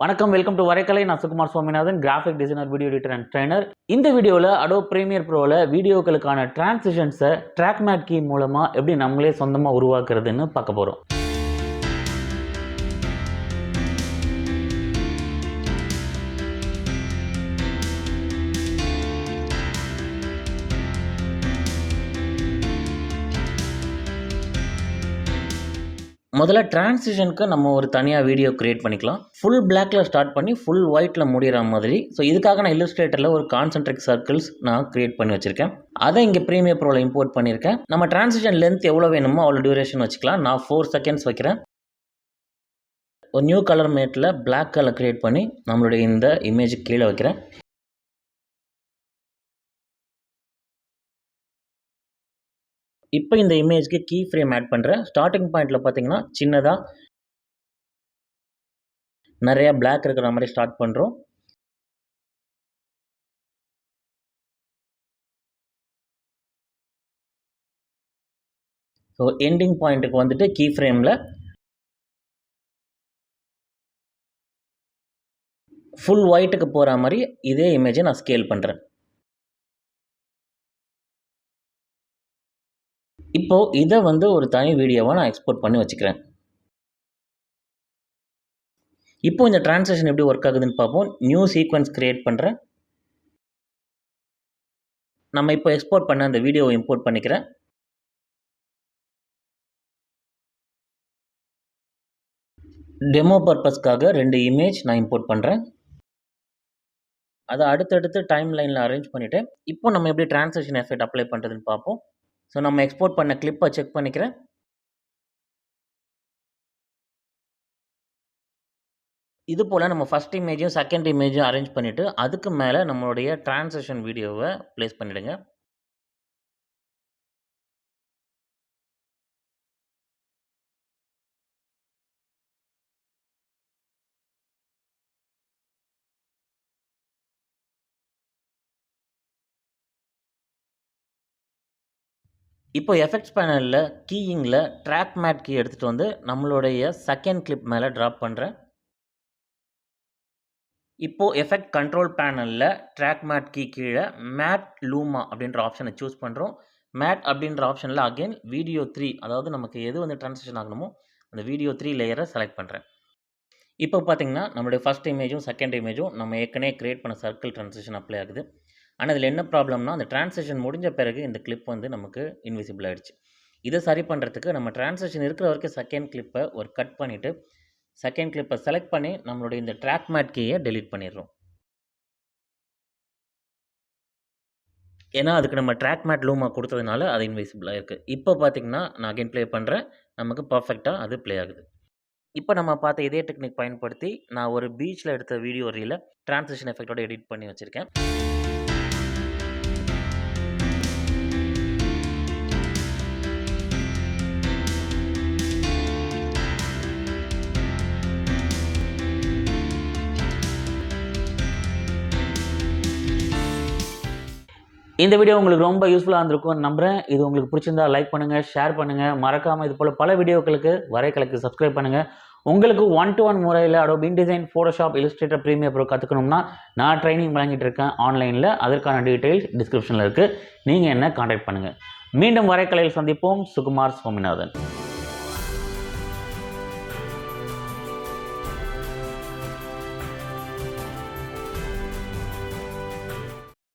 வணக்கம் welcome to வரைக்கலை நான் Sukumar Swaminathan graphic designer video editor and trainer இந்த வீடியோவில் அடோ ப்ரீமியர் ப்ரோவில் வீடியோக்களுக்கான டிரான்சிஷன்ஸை ட்ராக் மேட் கீ மூலமாக எப்படி நம்மளே சொந்தமாக உருவாக்குறதுன்னு பார்க்க போகிறோம் முதல்ல டிரான்சிஷனுக்கு நம்ம ஒரு தனியாக வீடியோ கிரியேட் பண்ணிக்கலாம். ஃபுல் பிளாக்ல ஸ்டார்ட் பண்ணி ஃபுல் ஒயிட்டில் முடிகிற மாதிரி. ஸோ இதுக்காக நான் இல்லஸ்ட்ரேட்டரில் ஒரு கான்சென்ட்ரிக் சர்க்கிள்ஸ் நான் கிரியேட் பண்ணி வச்சுருக்கேன். அதை இங்கே ப்ரீமியர் ப்ரோவில் இம்போர்ட் பண்ணியிருக்கேன். நம்ம டிரான்சிஷன் லென்த் எவ்வளோ வேணுமோ அவ்வளோ டியூரேஷன் வச்சுக்கலாம். நான் ஃபோர் செகண்ட்ஸ் வைக்கிறேன். ஒரு நியூ கலர் மேட்டில் பிளாக் கலர் க்ரியேட் பண்ணி நம்மளுடைய இந்த இமேஜுக்கு கீழே வைக்கிறேன். இப்போ இந்த இமேஜ்க்கு கீ ஃப்ரேம் ஆட் பண்ணுறேன் ஸ்டார்டிங் பாயிண்ட்டில் பார்த்தீங்கன்னா சின்னதாக நிறையா பிளாக் இருக்கிற மாதிரி ஸ்டார்ட் பண்ணுறோம் ஸோ எண்டிங் பாயிண்ட்டுக்கு வந்துட்டு கீ ஃப்ரேமில் ஃபுல் ஒயிட்டுக்கு போகிற மாதிரி இதே இமேஜை நான் ஸ்கேல் பண்ணுறேன் இப்போது இதை வந்து ஒரு தனி வீடியோவாக நான் எக்ஸ்போர்ட் பண்ணி வச்சுக்கிறேன். இப்போ இந்த டிரான்சாக்ஷன் எப்படி ஒர்க் ஆகுதுன்னு பார்ப்போம். நியூ சீக்வன்ஸ் க்ரியேட் பண்ணுறேன் நம்ம இப்போ எக்ஸ்போர்ட் பண்ண அந்த வீடியோவை இம்போர்ட் பண்ணிக்கிறேன் டெமோ பர்பஸ்க்காக ரெண்டு இமேஜ் நான் இம்போர்ட் பண்ணுறேன் அதை அடுத்தடுத்து டைம் லைனில் அரேஞ்ச் பண்ணிவிட்டு இப்போ நம்ம எப்படி டிரான்சாக்ஷன் எஃபெக்ட் அப்ளை பண்ணுறதுன்னு பார்ப்போம். ஸோ நம்ம எக்ஸ்போர்ட் பண்ண கிளிப்பை செக் பண்ணிக்கிறேன். இது போல் நம்ம ஃபஸ்ட் இமேஜும் செகண்ட் இமேஜும் அரேஞ்ச் பண்ணிவிட்டு அதுக்கு மேலே நம்மளுடைய டிரான்சேஷன் வீடியோவை ப்ளேஸ் பண்ணிவிடுங்க இப்போ எஃபெக்ட்ஸ் பேனலில் கீயிங்கில் ட்ராக் மேட் கீ எடுத்துகிட்டு வந்து நம்மளுடைய செகண்ட் கிளிப் மேலே ட்ராப் பண்ணுறேன் இப்போது எஃபெக்ட் கண்ட்ரோல் பேனலில் ட்ராக் மேட் கீ கீழே மேட் லூமா அப்படின்ற ஆப்ஷனை சூஸ் பண்ணுறோம் மேட் அப்படின்ற ஆப்ஷனில் அகெயின் வீடியோ த்ரீ அதாவது நமக்கு எது வந்து ட்ரான்ஸ்லேஷன் ஆகணுமோ அந்த வீடியோ த்ரீ லேயரை செலக்ட் பண்ணுறேன் இப்போ பார்த்தீங்கன்னா நம்மளுடைய ஃபஸ்ட் இமேஜும் செகண்ட் இமேஜும் நம்ம ஏற்கனவே க்ரியேட் பண்ண சர்க்கிள் ட்ரான்ஸ்லேஷன் அப்ளை ஆகுது. ஆனால் இதில் என்ன ப்ராப்ளம்னா அந்த டிரான்சேக்ஷன் முடிஞ்ச பிறகு இந்த கிளிப் வந்து நமக்கு இன்விசிபிள் ஆகிடுச்சு இதை சரி பண்ணுறதுக்கு நம்ம டிரான்சேக்ஷன் இருக்கிற வரைக்கும் செகண்ட் கிளிப்பை ஒரு கட் பண்ணிவிட்டு செகண்ட் கிளிப்பை செலக்ட் பண்ணி நம்மளுடைய இந்த ட்ராக் மேட் கீயை டெலீட் பண்ணிடுறோம். ஏன்னா அதுக்கு நம்ம ட்ராக் மேட் லூமா கொடுத்ததுனால அது இன்விசிபிளாக இருக்குது இப்போ பார்த்தீங்கன்னா நான் அகைன் ப்ளே பண்ணுறேன் நமக்கு பர்ஃபெக்டாக அது ப்ளே ஆகுது. இப்போ நம்ம பார்த்த இதே டெக்னிக் பயன்படுத்தி நான் ஒரு பீச்சில் எடுத்த வீடியோ ரீலை டிரான்சேஷன் எஃபெக்டோட எடிட் பண்ணி வச்சுருக்கேன். இந்த வீடியோ உங்களுக்கு ரொம்ப யூஸ்ஃபுல்லாக இருந்திருக்கும்னு நம்புகிறேன் இது உங்களுக்கு பிடிச்சிருந்தா லைக் பண்ணுங்கள் ஷேர் பண்ணுங்கள் மறக்காமல் இது போல் பல வீடியோக்களுக்கு வரைக்கலுக்கு சப்ஸ்கிரைப் பண்ணுங்கள் உங்களுக்கு ஒன் டு ஒன் முறையில் Adobe InDesign Photoshop Illustrator Premiere Pro கற்றுக்கணும்னா நான் ட்ரைனிங் வழங்கிட்டு இருக்கேன் ஆன்லைனில் அதற்கான டீட்டெயில்ஸ் டிஸ்கிரிப்ஷனில் இருக்குது நீங்கள் என்ன காண்டாக்ட் பண்ணுங்கள் மீண்டும் வரைக்கலையில் சந்திப்போம். சுகுமார் சுவாமிநாதன்.